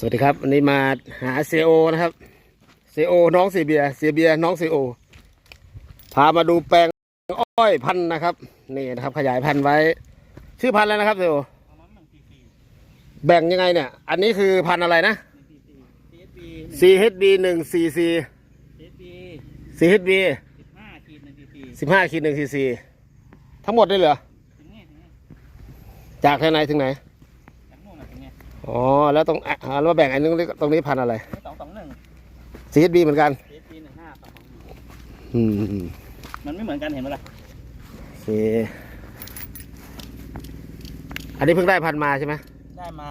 สวัสดีครับ วันนี้มาหาเซโอนะครับเซโอน้องเสียเบียเสียเบียน้องเซโอพามาดูแปลงอ้อยพันธุ์นะครับ นี่นะครับ ขยายพันธุ์ไว้ ชื่อพันธุ์อะไรนะครับเซโอแบ่งยังไงเนี่ย อันนี้คือพันธุ์อะไรนะ CHB หนึ่ง CC CHB สิบห้าขีดหนึ่ง CC ทั้งหมดได้เหรอจากทางไหนถึงไหน อ๋อแล้วตรงอะอ่าแล้วมาแบ่งอันนึงตรงนี้พันธุ์อะไรสองสองหนึ่ง CHB เหมือนกันเอสพีหนึ่งห้าสองสองหนึ่งอืมมันไม่เหมือนกันเห็นไหมล่ะโอเคอันนี้เพิ่งได้พันธุ์มาใช่ไหมได้มา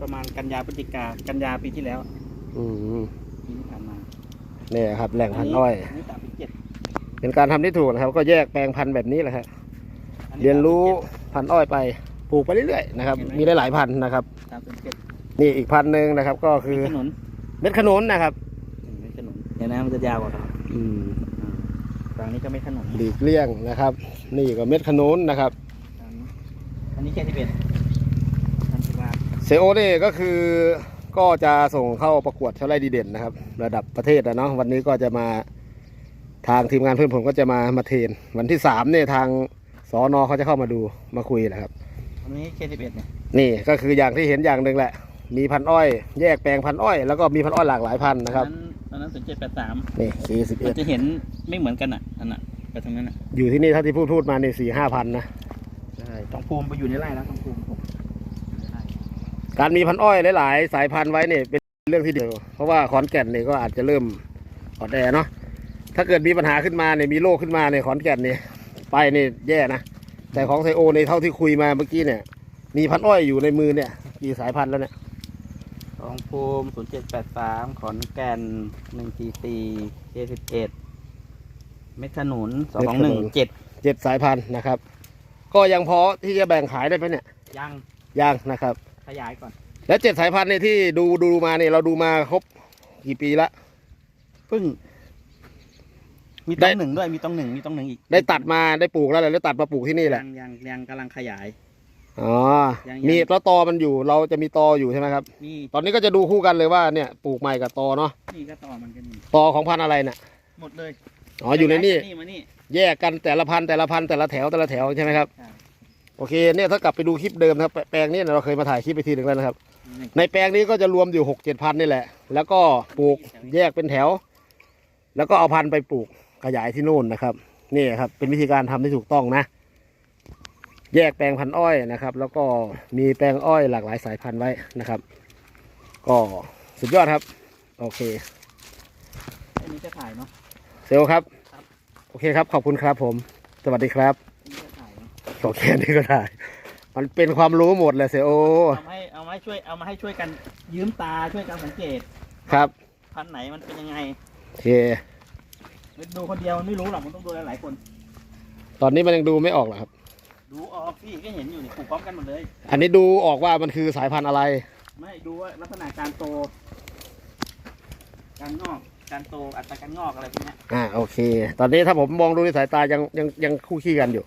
ประมาณกันยาพฤศจิกากันยาปีที่แล้วอืมปีที่ผ่านมาเนี่ยครับแหล่งพันธุ์อ้อยนนี้สามปีเจ็ดเป็นการทำที่ถูกนะครับ ก็แยกแปลงพันธุ์แบบนี้แหละครับอัเรียนรู้พันธุ์อ้อยไป ปลูกไปเรื่อยๆนะครับมีได้หลายพันธุ์นะครับสามสิบเจ็ดนี่อีกพันธุ์หนึ่งนะครับ ก็คือขนุนเม็ดขนุนนะครับเม็ดขนุนเห็นไหมมันจะยาวกว่าครับอืมฝั่งนี้ก็เม็ดขนุนหลีกเลี่ยงนะครับ นี่ก็เม็ดขนุนนะครับ อันนี้แค่ที่เป็นพันธุ์ว่าเซโอนี่ก็คือก็จะส่งเข้าประกวดเท่าไรดีเด่นนะครับ ระดับประเทศนะเนาะวันนี้ก็จะมาทางทีมงานเพื่อนผมก็จะมามาเทรนวันที่สามเนี่ยทางสอนอเขาจะเข้ามาดูมาคุยแหละครับอั นนี้แค่ที่เป็นเนี่ยนี่ก็คืออย่างที่เห็นอย่างหนึ่งแหละ มีพันธุ์อ้อย แยกแปลงพันธุ์อ้อย แล้วก็มีพันธุ์อ้อยหลากหลายพันธุ์นะครับอันนั้นศูนย์เจ็ดแปดสามนี่สี่สิบมัเอ็นดจะเห็นไม่เหมือนกันอะอันน่ะไปทางนั้นอะอยู่ที่นี่ถ้าที่พูดพูดมานี่สี่ห้าพันนะ ใช่ต้องภูมิไปอยู่ในไร่แล้วต้องภูมิผมใช่การมีพันธุ์อ้อยหลาย ๆ สายพันธุ์ไว้เนี่ยเป็นเรื่องที่ดีเพราะว่าขอนแก่นเนี่ยก็อาจจะเริ่มอ่อนแอเนาะ ถ้าเกิดมีปัญหาขึ้นมาเนี่ยมีโรคขึ้นมาในยขอนแก่นเนี่ยไปเนี่ยแย่นะ แต่ของไซโอในยเท่าที่คุยมาเมื่อกี้เนี่ย มีพันธุ์อ้อยอยู่ในมือเนี่ยกี่สายพันธุ์แล้วเนี่ยทองภูมิศูนย์เจ็ดแปดสามขอนแก่นหนึ่งสี่สี่เจ็ดสิบเอ็ดเม็ดขนุนสองสองหนึ่งเจ็ดเจ็ดสายพันธุ์นะครับ ก็ยังพอที่จะแบ่งขายได้ไหมเนี่ย ยังยังนะครับ ขยายก่อน แล้วเจ็ดสายพันธุ์เนี่ยที่ดูดูมาเนี่ยเราดูมาครบกี่ปีละพึ่ง มีได้ต้องหนึ่งด้วยมีต้องหนึ่งมีต้องหนึ่งอีกได้ตัดมาได้ปลูกแล้วแหละแล้วตัดมาปลูกที่นี่แหละยังยังยังกำลังขยาย อ๋อยังมียังแล้วตอมันอยู่เราจะมีตออยู่ใช่ไหมครับ นี่ตอนนี้ก็จะดูคู่กันเลยว่าเนี่ยปลูกใหม่กับตอเนาะนี่ก็ต่อมันกันนี่ตอของพันธุ์อะไรเนี่ยหมดเลยอ๋ออยู่ในนี่ นี่มานี่ แยกกันแต่ละพันธุ์แต่ละพันธุ์แต่ละแถวแต่ละแถวใช่ไหมครับใช่โอเคเนี่ยถ้ากลับไปดูคลิปเดิมนะครับแปแปลงนี้เราเคยมาถ่ายคลิปไปทีหนึ่งแล้วนะครับ นี่ในแปลงนี้ก็จะรวมอยู่หกเจ็ดพันนี่แหละ แล้วก็ปลูกแยกเป็นแถว แล้วก็เอาพันธุ์ไปปลูก ขยายที่นู่นนะครับนี่ครับ เป็นวิธีการทำที่ถูกต้องนะ แยกแปลงพันธุ์อ้อยนะครับ แล้วก็มีแปลงอ้อยหลากหลายสายพันธุ์ไว้นะครับ ก็สุดยอดครับ โอเคอันนี้จะถ่ายเนาะเซลลครับครับ โอเคครับ ขอบคุณครับผม สวัสดีครับอันนี้จะถ่ายเนาะโอเคอันนี้ก็ได้มันเป็นความรู้หมดเลยเซลลเอามาให้เอามาให้ช่วยเอามาให้ช่วยกันยืมตาช่วยกันสังเกต ครับ พันธุ์ไหนมันเป็นยังไงโอเค ดูคนเดียวมันไม่รู้หรอกมันต้องดูหลายๆคน ตอนนี้มันยังดูไม่ออกหรอครับ ดูออกพี่ก็เห็นอยู่นี่ปลูกพร้อมกันหมดเลย อันนี้ดูออกว่ามันคือสายพันธุ์อะไร ไม่ดูว่าลักษณะการโต การงอก การโตอัตราการงอกอะไรพวกเนี้ยอ่าโอเค ตอนนี้ถ้าผมมองดูในสายตายังยังยังคู่ขี้กันอยู่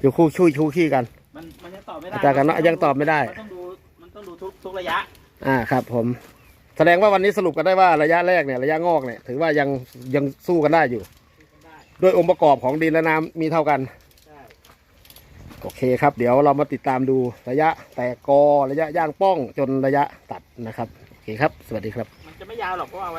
อยู่คู่ช่วยคู่ขี้กัน มันมันยังตอบไม่ได้อัตราการงอกยังตอบไม่ได้ มันต้องดูมันต้องดูทุกทุกระยะ อ่าครับผม แสดงว่าวันนี้สรุปกันได้ว่าระยะแรกเนี่ยระยะงอกเนี่ยถือว่ายังยังสู้กันได้อยู่ได้ด้วยองค์ประกอบของดินและน้ำมีเท่ากันใช่โอเคครับ เดี๋ยวเรามาติดตามดูระยะแตกกอระยะย่างป้องจนระยะตัดนะครับโอเคครับ สวัสดีครับ มันจะไม่ยาวหรอกเพราะว่าเอาไว้